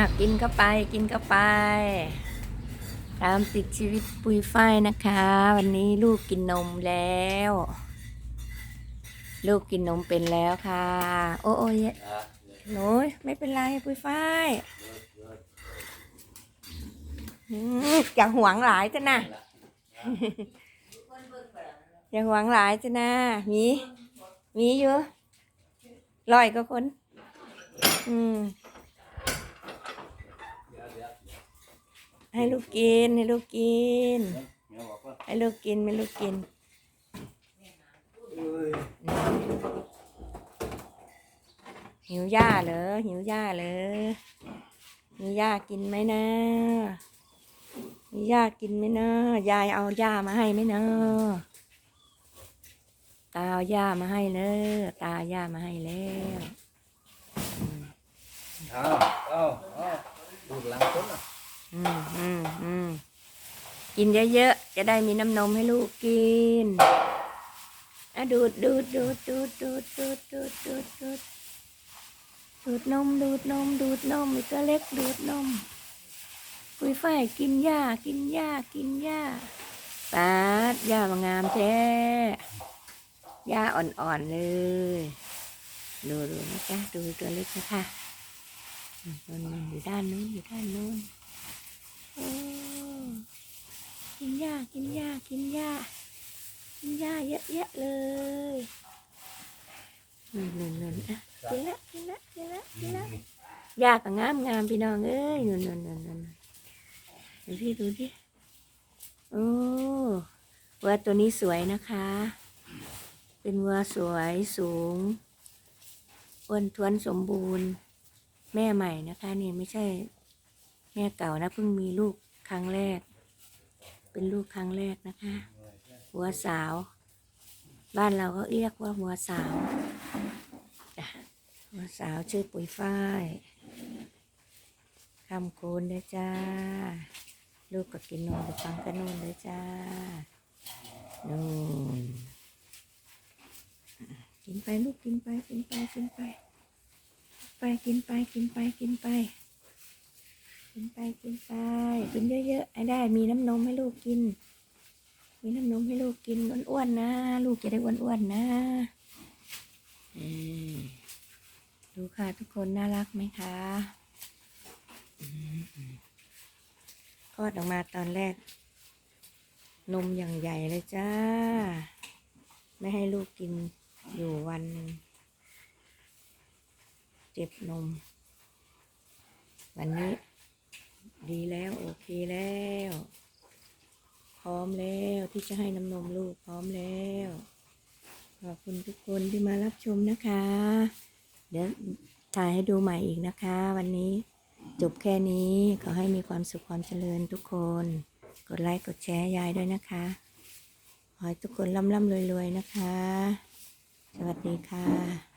อะกินก็ไปกินก็ไป ตามติดชีวิตปุยฝ้ายนะคะ วันนี้ลูกกินนมแล้ว ลูกกินนมเป็นแล้วค่ะ โอ้โอ้ยหนูไม่เป็นไรปุยฝ้ายอืมอย่าหวงหลายจ้ะนะอย่าหวงหลายจ้ะนะมีมีอยู่ลอยก็คน อืม ให้ลูกกิน ให้ลูกกิน ให้ลูกกินไม่ลูกกินหิวหญ้าเหรอหิวหญ้าเหรอมีหญ้ากินไหมนะมีหญ้ากินไหมนะยายเอาหญ้ามาให้ไหมนะตาเอาหญ้ามาให้เลยตาเอาหญ้ามาให้แล้วเอาเอาเอาดูหลังต้นอะ อืมอืมอืมกินเยอะๆ จะได้มีน้ำนมให้ลูกกินอะดูดดูดดูดดูดดูดดูดดูดดูดดูดดูดนมดูดนมดูดนมมีตัวเล็กดูดนมปุยฝ้ายกินหญ้ากินหญ้ากินหญ้าปาดหญ้ามางามแท้หญ้าอ่อนๆเลย ดูดูนะจ๊ะดูตัวเล็กนะคะอืมนู่นอยู่ด้านนู้นอยู่ด้านนู้น กินหญ้ากินหญ้ากินหญ้ากินหญ้าเยอะแยะเลยนั่นนั่นนั่นอะกินละกินละกินละกินละหญ้าก็งามงามพี่น้องเอ้ยนั่นนั่นนั่นนั่นดูที่ดูที่โอ้วัวตัวนี้สวยนะคะ เป็นวัวสวยสูงอ้วนท้วนสมบูรณ์ แม่ใหม่นะคะนี่ไม่ใช่ แม่เก่านะเพิ่งมีลูกครั้งแรก เป็นลูกครั้งแรกนะคะ หัวสาว บ้านเราก็เรียกว่าหัวสาวหัวสาวชื่อปุ๋ยฝ้ายคำคูณเลยจ้า ลูกก็กินนมไปฟังกันนู่นเลยจ้านู่นกินไปลูกกินไปกินไปกินไป ไปกินไปกินไปกินไป กินไปกินไปกินเยอะๆให้ได้มีน้ำนมให้ลูกกิน มีน้ำนมให้ลูกกินอ้วนๆนะ ลูกจะได้อ้วนๆนะเออดูค่ะทุกคนน่ารักไหมคะอืมคลอดออกมาตอนแรก นมอย่างใหญ่เลยจ้า ไม่ให้ลูกกินอยู่วันหนึ่งเจ็บนม วันนี้ ดีแล้วโอเคแล้ว พร้อมแล้วที่จะให้น้ำนมลูกพร้อมแล้ว ขอบคุณทุกคนที่มารับชมนะคะ เดี๋ยวถ่ายให้ดูใหม่อีกนะคะ วันนี้จบแค่นี้ขอให้มีความสุขความเจริญทุกคน กดไลค์กดแชร์ยายด้วยนะคะ ขอให้ทุกคนร่ำร่ำรวยๆนะคะ สวัสดีค่ะ